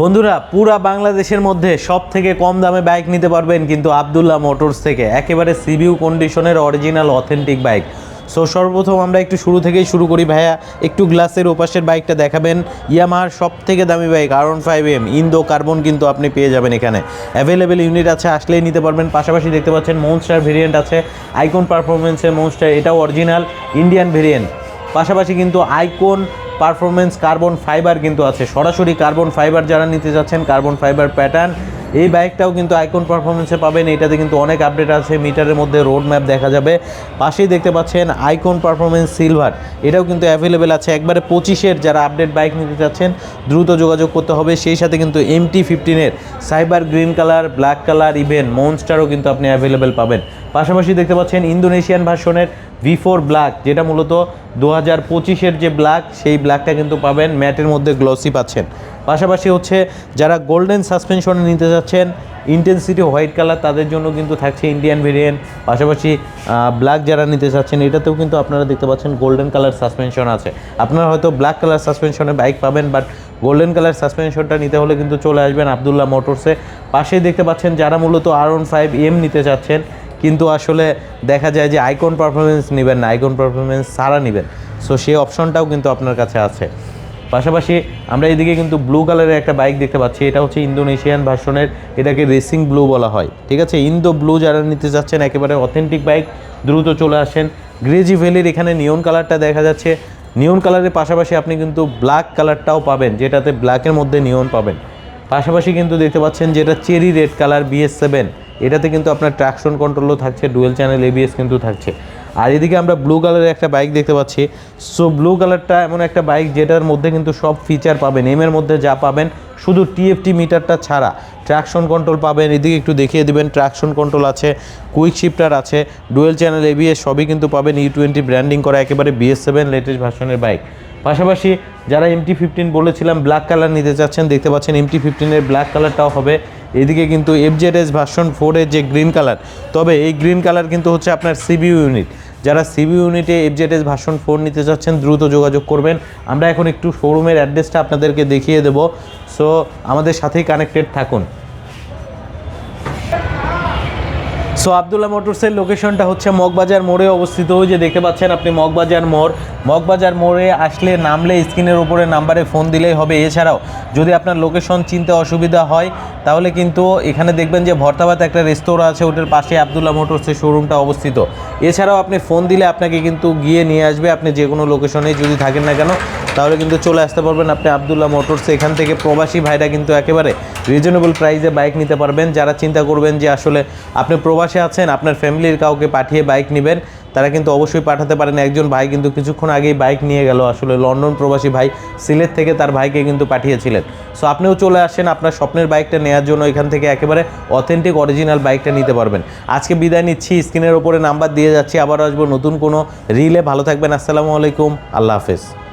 বন্ধুরা, পুরা বাংলাদেশের মধ্যে সব থেকে কম দামে বাইক নিতে পারবেন কিন্তু আবদুল্লাহ মোটরস থেকে। একেবারে সিবিউ কন্ডিশনের অরিজিনাল অথেন্টিক বাইক সো সর্বপ্রথম আমরা একটু শুরু থেকেই শুরু করি ভাইয়া। একটু গ্লাসের ওপাশের বাইকটা দেখাবেন। ইয়ামাহার সব থেকে দামি bike R one five M Indo carbon কিন্তু আপনি পেয়ে যাবেন এখানে। অ্যাভেলেবেল ইউনিট আছে, আসলেই নিতে পারবেন। পাশাপাশি দেখতে পাচ্ছেন মনস্টার ভেরিয়েন্ট আছে। আইকন পারফরমেন্সের মনস্টার এটাও অরিজিনাল ইন্ডিয়ান ভেরিয়েন্ট পাশাপাশি কিন্তু আইকন পারফরমেন্স কার্বন ফাইবার কিন্তু আছে। সরাসরি কার্বন ফাইবার যারা নিতে যাচ্ছেন কার্বন ফাইবার প্যাটার্ন এই বাইকটাও কিন্তু আইকন পারফরমেন্সে পাবেন। এটাতে কিন্তু অনেক আপডেট আছে, মিটারের মধ্যে রোড ম্যাপ দেখা যাবে। পাশেই দেখতে পাচ্ছেন আইকন পারফরমেন্স সিলভার এটাও কিন্তু অ্যাভেলেবেল আছে। একবারে পঁচিশের যারা আপডেট বাইক নিতে চাচ্ছেন দ্রুত যোগাযোগ করতে হবে। সেই সাথে কিন্তু MT ফিফটিনের cyber green colour black colour even মনস্টারও কিন্তু আপনি অ্যাভেলেবেল পাবেন। পাশাপাশি দেখতে পাচ্ছেন ইন্দোনেশিয়ান ভার্সনের ভি ফোর ব্ল্যাক, যেটা মূলত দু হাজার পঁচিশের যে ব্ল্যাক, সেই ব্ল্যাকটা কিন্তু পাবেন, ম্যাটের মধ্যে গ্লসি পাচ্ছেন। পাশাপাশি হচ্ছে যারা গোল্ডেন সাসপেনশনে নিতে যাচ্ছেন, ইন্টেন্সিটি হোয়াইট কালার, তাদের জন্য কিন্তু থাকছে ইন্ডিয়ান ভেরিয়েন্ট। পাশাপাশি ব্ল্যাক যারা নিতে চাচ্ছেন এটাতেও কিন্তু আপনারা দেখতে পাচ্ছেন গোল্ডেন কালার সাসপেনশন আছে। আপনারা হয়তো ব্ল্যাক কালার সাসপেনশনে বাইক পাবেন, বাট গোল্ডেন কালার সাসপেনশনটা নিতে হলে কিন্তু চলে আসবেন আবদুল্লাহ মোটরসে। পাশেই দেখতে পাচ্ছেন যারা মূলত আর ওয়ান ফাইভ এম নিতে চাচ্ছেন কিন্তু আসলে দেখা যায় যে আইকন পারফরমেন্স নেবেন না আইকন পারফরমেন্স সারা নেবেন। সো সেই অপশনটাও কিন্তু আপনার কাছে আছে। পাশাপাশি আমরা এদিকে কিন্তু ব্লু কালারের একটা বাইক দেখতে পাচ্ছি, এটা হচ্ছে ইন্দোনেশিয়ান ভার্সনের, এটাকে রেসিং ব্লু বলা হয়। ঠিক আছে? ইন্দো ব্লু যারা নিতে যাচ্ছেন, একেবারে অথেন্টিক বাইক দ্রুত চলে আসেন। গ্রেজি ভ্যালির এখানে নিয়ন কালারটা দেখা যাচ্ছে। নিয়ন কালারের পাশাপাশি আপনি কিন্তু ব্ল্যাক কালারটাও পাবেন, যেটাতে ব্ল্যাকের মধ্যে নিয়ন পাবেন। পাশাপাশি কিন্তু দেখতে পাচ্ছেন যেটা cherry red colour BS seven এটাতে কিন্তু আপনার ট্রাকশন কন্ট্রোলও থাকছে ডুয়েল চ্যানেল এবিএস কিন্তু থাকছে। আর এদিকে আমরা ব্লু কালারের একটা বাইক দেখতে পাচ্ছি। সো ব্লু কালারটা এমন একটা বাইক যেটার মধ্যে কিন্তু সব ফিচার পাবেন। এমের মধ্যে যা পাবেন, শুধু টিএফটি মিটারটা ছাড়া। ট্র্যাকশন কন্ট্রোল পাবেন, এদিকে একটু দেখিয়ে দেবেন ট্রাকশন কন্ট্রোল আছে কুইক শিফটার আছে ডুয়েল চ্যানেল এবিএস সবই কিন্তু পাবেন। ই টোয়েন্টি ব্র্যান্ডিং করা একেবারে বিএস সেভেন লেটেস্ট ভার্সনের বাইক পাশাপাশি যারা এমটি ফিফটিন বলেছিলাম ব্ল্যাক কালার নিতে চাচ্ছেন, দেখতে পাচ্ছেন এমটি ফিফটিনের ব্ল্যাক কালারটাও হবে। এদিকে কিন্তু এফজেডএস ভার্সন ফোরের যে গ্রিন কালার তবে এই গ্রিন কালার কিন্তু হচ্ছে আপনার সিবি ইউনিট যারা সিবি ইউনিটে এফজেডএস ভার্সন ফোর নিতে চাচ্ছেন, দ্রুত যোগাযোগ করবেন। আমরা এখন একটু শোরুমের অ্যাড্রেসটা আপনাদেরকে দেখিয়ে দেবো। সো আমাদের সাথেই কানেক্টেড থাকুন। সো আবদুল্লাহ মোটরসের লোকেশনটা হচ্ছে মগবাজার মোড়ে অবস্থিত। ওই যে দেখতে পাচ্ছেন আপনি মগবাজার মোড়। মগবাজার মোড়ে আসলে নামলে স্ক্রিনের উপরে নাম্বারে ফোন দিলেই হবে। এছাড়াও, যদি আপনার লোকেশন চিনতে অসুবিধা হয়, তাহলে কিন্তু এখানে দেখবেন যে ভর্তাবাত একটা রেস্তোরাঁ আছে, ওটার পাশে আবদুল্লাহ মোটরসের শোরুমটা অবস্থিত। এছাড়াও আপনি ফোন দিলে আপনাকে কিন্তু গিয়ে নিয়ে আসবে। আপনি যে কোনো লোকেশনে যদি থাকেন না কেন, তাহলে কিন্তু চলে আসতে পারবেন আপনি আবদুল্লাহ মোটরস এখান থেকে প্রবাসী ভাইরা কিন্তু একেবারে রিজনেবল প্রাইসে বাইক নিতে পারবেন। যারা চিন্তা করবেন যে আসলে আপনি প্রবাসে আছেন, আপনার ফ্যামিলির কাউকে পাঠিয়ে বাইক নেবেন, তারা কিন্তু অবশ্যই পাঠাতে পারেন। একজন ভাই কিন্তু কিছুক্ষণ আগেই বাইক নিয়ে গেল, আসলে লন্ডন প্রবাসী ভাই সিলেট থেকে তার ভাইকে কিন্তু পাঠিয়েছিলেন। সো আপনিও চলে আসেন, আপনার স্বপ্নের বাইকটা নেওয়ার জন্য এখান থেকে একেবারে অথেন্টিক অরিজিনাল বাইকটা নিতে পারবেন। আজকে বিদায় নিচ্ছি, স্ক্রিনের ওপরে নাম্বার দিয়ে যাচ্ছি, আবার আসব নতুন কোনো রিলে ভালো থাকবেন, আসসালামু আলাইকুম, আল্লাহ হাফেজ।